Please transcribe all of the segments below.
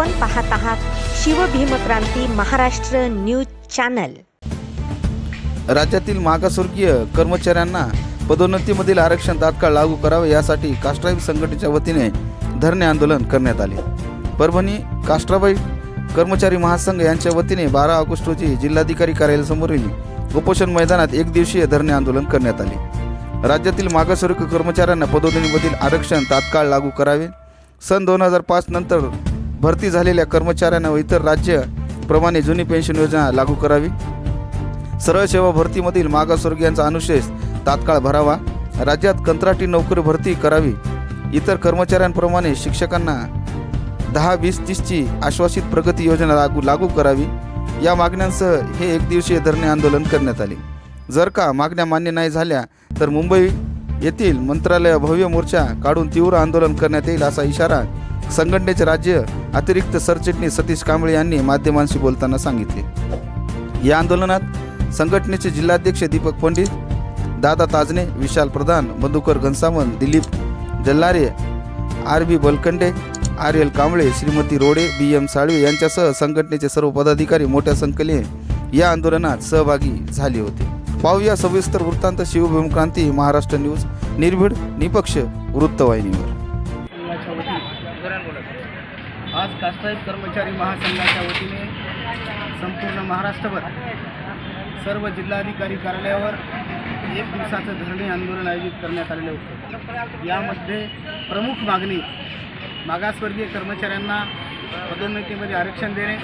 आपण पाहत आहात शिवभीमक्रांती महाराष्ट्र न्यूज चॅनल. राज्यातील मागासवर्गीय कर्मचाऱ्यांना पदोन्नतीमधील आरक्षण तात्काळ लागू करावे यासाठी काष्टाई संघटनेच्या वतीने धरणे आंदोलन करण्यात आले. परभणी काष्टाबाई कर्मचारी महासंघ यांच्या वतीने बारा ऑगस्ट रोजी जिल्हाधिकारी कार्यालयासमोरील उपोषण मैदानात एक दिवसीय धरणे आंदोलन करण्यात आले. राज्यातील मागासवर्ग कर्मचाऱ्यांना पदोन्नतीमधील आरक्षण तात्काळ लागू करावे. सन दोन हजार पाच नंतर भरती झालेल्या कर्मचाऱ्यांना व इतर राज्याप्रमाणे जुनी पेन्शन योजना लागू करावी. सरळ सेवा भरतीमधील मागासवर्गीयांचा अनुशेष तात्काळ भरावा. राज्यात कंत्राटी नोकरी भरती करावी. इतर कर्मचाऱ्यांप्रमाणे शिक्षकांना दहा वीस तीसची आश्वासित प्रगती योजना लागू लागू करावी. या मागण्यांसह हे एक दिवसीय धरणे आंदोलन करण्यात आले. जर का मागण्या मान्य नाही झाल्या तर मुंबई येथील मंत्रालय भव्य मोर्चा काढून तीव्र आंदोलन करण्यात येईल असा इशारा संघटनेचे राज्य अतिरिक्त सरचिटणीस सतीश कांबळे यांनी माध्यमांशी बोलताना सांगितले. या आंदोलनात संघटनेचे जिल्हाध्यक्ष Deepak Pandit Dada Tajne Vishal Pradhan Madhukar Ghansamant Dilip Jallare R B Balkande R L Kamble Shrimati Rode B M Salve यांच्यासह संघटनेचे सर्व पदाधिकारी मोठ्या संख्येने या आंदोलनात सहभागी झाले होते. पाहूया सविस्तर वृत्तांत शिवभूमक्रांती महाराष्ट्र न्यूज निर्भीड निपक्ष वृत्तवाहिनीवर. आज कास्ताईत कर्मचारी महासंघाच्या वतीने संपूर्ण महाराष्ट्रभर सर्व जिल्हाधिकारी कार्यालयावर एक दिवसाचं धरणे आंदोलन आयोजित करण्यात आलेलं होतं. यामध्ये प्रमुख मागणी मागासवर्गीय कर्मचाऱ्यांना पदोन्नतीमध्ये आरक्षण देणे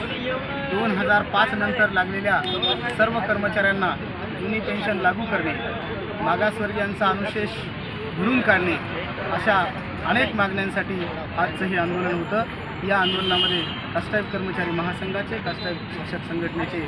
दोन हजार पाच नंतर लागलेल्या सर्व कर्मचाऱ्यांना जुनी पेन्शन लागू करणे मागासवर्गीयांचा अनुशेष भरून काढणे अशा अनेक मागण्यांसाठी आजचं हे आंदोलन होतं. या आंदोलनामध्ये कास्टाईब कर्मचारी महासंघाचे कास्टाईब शिक्षक संघटनेचे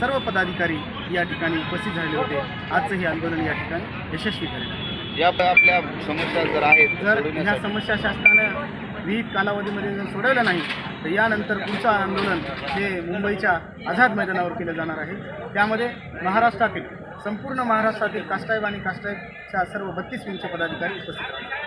सर्व पदाधिकारी या ठिकाणी उपस्थित झाले होते. आजचं हे आंदोलन या ठिकाणी यशस्वी झालेलं या आपल्या समस्या जर आहेत जर ह्या समस्या शासनानं विहित कालावधीमध्ये जर सोडवल्या नाही तर यानंतर पुढचं आंदोलन हे मुंबईच्या आझाद मैदानावर केलं जाणार आहे. त्यामध्ये महाराष्ट्रातील संपूर्ण महाराष्ट्रातील कास्टाईब आणि कास्टाईबच्या सर्व बत्तीस विंगचे पदाधिकारी उपस्थित